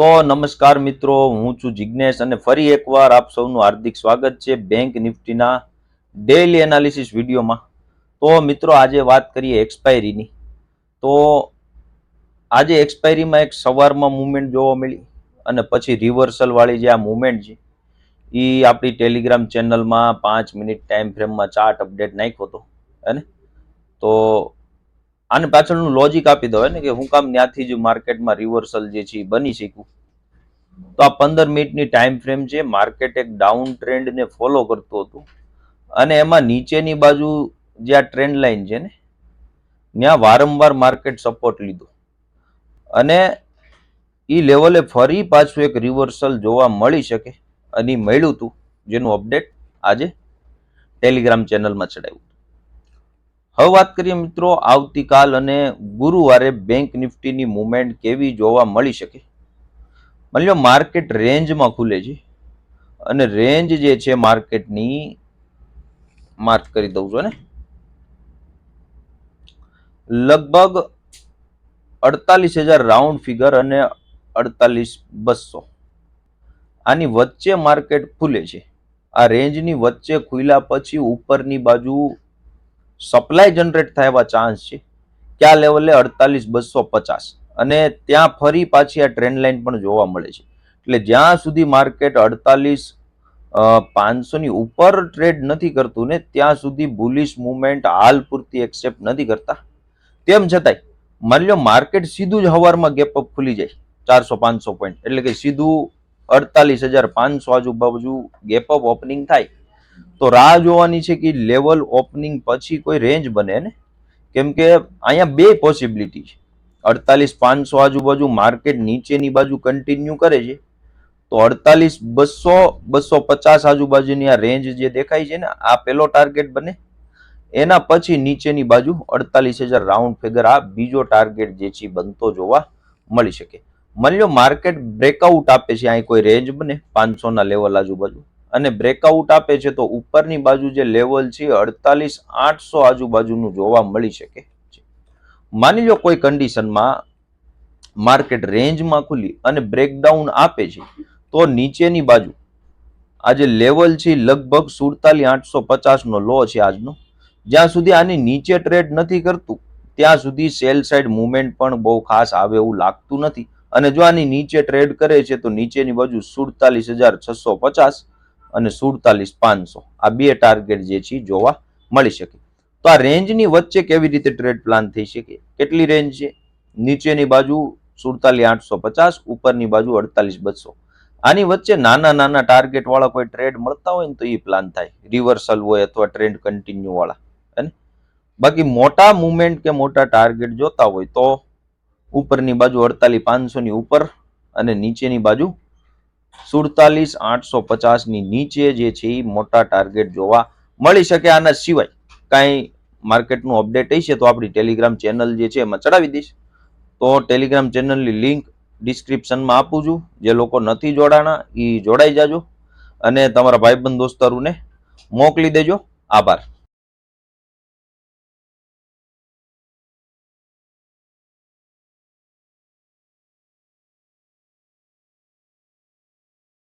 તો નમસ્કાર મિત્રો, હું છું જિજ્ઞેશ અને ફરી એકવાર આપ સૌનું હાર્દિક સ્વાગત છે બેંક નિફ્ટીના ડેઇલી એનાલિસિસ વિડીયોમાં. તો મિત્રો, આજે વાત કરીએ એક્સપાયરીની. તો આજે એક્સપાયરીમાં એક સવારમાં મૂવમેન્ટ જોવા મળી અને પછી રિવર્સલવાળી જે આ મૂવમેન્ટ છે એ આપણી ટેલિગ્રામ ચેનલમાં પાંચ મિનિટ ટાઈમ ફ્રેમમાં ચાર્ટ અપડેટ નાખ્યો હતો, હે તો આને પાછળનું લોજિક આપી દો ને, કે હું કામ ત્યાંથી જ માર્કેટમાં રિવર્સલ જે છે બની શકું તો આ પંદર મિનિટની ટાઈમ ફ્રેમ છે માર્કેટ એક ડાઉન ટ્રેન્ડને ફોલો કરતું હતું. અને એમાં નીચેની બાજુ જે આ ટ્રેન્ડ લાઈન છે ને, ત્યાં વારંવાર માર્કેટ સપોર્ટ લીધો. અને એ લેવલે ફરી પાછું એક રિવર્સલ જોવા મળી શકે, અને મળ્યું હતું જેનું અપડેટ આજે ટેલિગ્રામ ચેનલમાં ચડાવ્યું હવે વાત કરીએ મિત્રો, આવતીકાલ અને ગુરુવારે બેંક નિફ્ટીની મુવમેન્ટ કેવી જોવા મળી શકે? માની માર્કેટ રેન્જમાં ખુલે છે. અને રેન્જ જે છે માર્કેટની માર્ક કરી દઉં છું ને? લગભગ અડતાલીસ હજાર રાઉન્ડ ફિગર અને અડતાલીસ બસો. આની વચ્ચે માર્કેટ ખુલે છે. આ રેન્જની વચ્ચે ખુલ્યા પછી ઉપરની બાજુ સપ્લાય જનરેટ થાય એવા ચાન્સ છે. ક્યાં લેવલે અડતાલીસ, બસો પચાસ. અને ત્યાં ફરી પાછી આ ટ્રેન્ડ લાઇન પણ જોવા મળે છે. એટલે જ્યાં સુધી માર્કેટ અડતાલીસ પાંચસોની ઉપર ટ્રેડ નથી કરતું ને, ત્યાં સુધી બુલિશ મુવમેન્ટ હાલ પૂરતી એક્સેપ્ટ નથી કરતા. તેમ છતાંય, માની લો માર્કેટ સીધું જ હવારમાં ગેપ અપ ખુલી જાય. ચારસો, પાંચસો પોઈન્ટ એટલે કે સીધું અડતાલીસ હજાર પાંચસો આજુબાજુ ગેપ અપ ઓપનિંગ થાય. તો રાહ જોવાની છે કે લેવલ ઓપનિંગ પછી કોઈ રેન્જ બને ને? કેમ કે અહીંયા બે પોસિબિલિટી છે. અડતાલીસ પાંચસો આજુબાજુ માર્કેટ નીચેની બાજુ કન્ટિન્યુ કરે છે. તો અડતાલીસ બસો બસો પચાસ આજુબાજુની આ રેન્જ જે દેખાય છે ને, આ પેલો ટાર્ગેટ બને. એના પછી નીચેની બાજુ અડતાલીસ હજાર રાઉન્ડ ફિગર આ બીજો ટાર્ગેટ જે છે બનતો જોવા મળી શકે. માની લો માર્કેટ બ્રેકઆઉટ આપે છે, અહીં કોઈ રેન્જ બને પાંચસોના લેવલ આજુબાજુ. અને બ્રેકઆઉટ આપે છે તો ઉપરની બાજુ જે લેવલ છે અડતાલીસ આઠસો આજુબાજુનું જોવા મળી શકે છે. માની લો કોઈ કન્ડિશનમાં માર્કેટ રેન્જમાં ખુલી અને બ્રેકડાઉન આપે છે, તો નીચેની બાજુ આ જે લેવલ છે લગભગ સુડતાલીસ આઠસો પચાસનો લો છે આજનો. જ્યાં સુધી આની નીચે ટ્રેડ નથી કરતું, ત્યાં સુધી સેલ સાઇડ મુવમેન્ટ પણ બહુ ખાસ આવે એવું લાગતું નથી. અને જો આની નીચે ટ્રેડ કરે છે, તો નીચેની બાજુ સુડતાલીસ હજાર છસો પચાસ અને સુડતાલીસ પાંચસો. આ બે ટાર્ગેટ જે છે જોવા મળી શકે. તો આ રેન્જની વચ્ચે કેવી રીતે ટ્રેડ પ્લાન થઈ શકે? કેટલી રેન્જ છે? નીચેની બાજુ સુડતાલીસ આઠસો પચાસ, ઉપરની બાજુ અડતાલીસ બસો. આની વચ્ચે નાના નાના ટાર્ગેટ વાળા કોઈ ટ્રેડ મળતા હોય ને તો એ પ્લાન થાય. રિવર્સલ હોય અથવા ટ્રેન્ડ કન્ટિન્યુ વાળા. હે બાકી મોટા મુવમેન્ટ કે મોટા ટાર્ગેટ જોતા હોય તો ઉપરની બાજુ અડતાલીસ પાંચસોની ઉપર અને નીચેની બાજુ સુડતાલીસ આઠસો પચાસની નીચે જે છે એ મોટા ટાર્ગેટ જોવા મળી શકે. આના સિવાય કાંઈ માર્કેટનું અપડેટ હશે તો આપણી ટેલિગ્રામ ચેનલ જે છે એમાં ચડાવી દઈશ. તો ટેલિગ્રામ ચેનલની લિંક ડિસ્ક્રિપ્શનમાં આપું છું. જે લોકો નથી જોડાણા એ જોડાઈ જાજો. અને તમારા ભાઈબંધ દોસ્તારોને મોકલી દેજો. આભાર.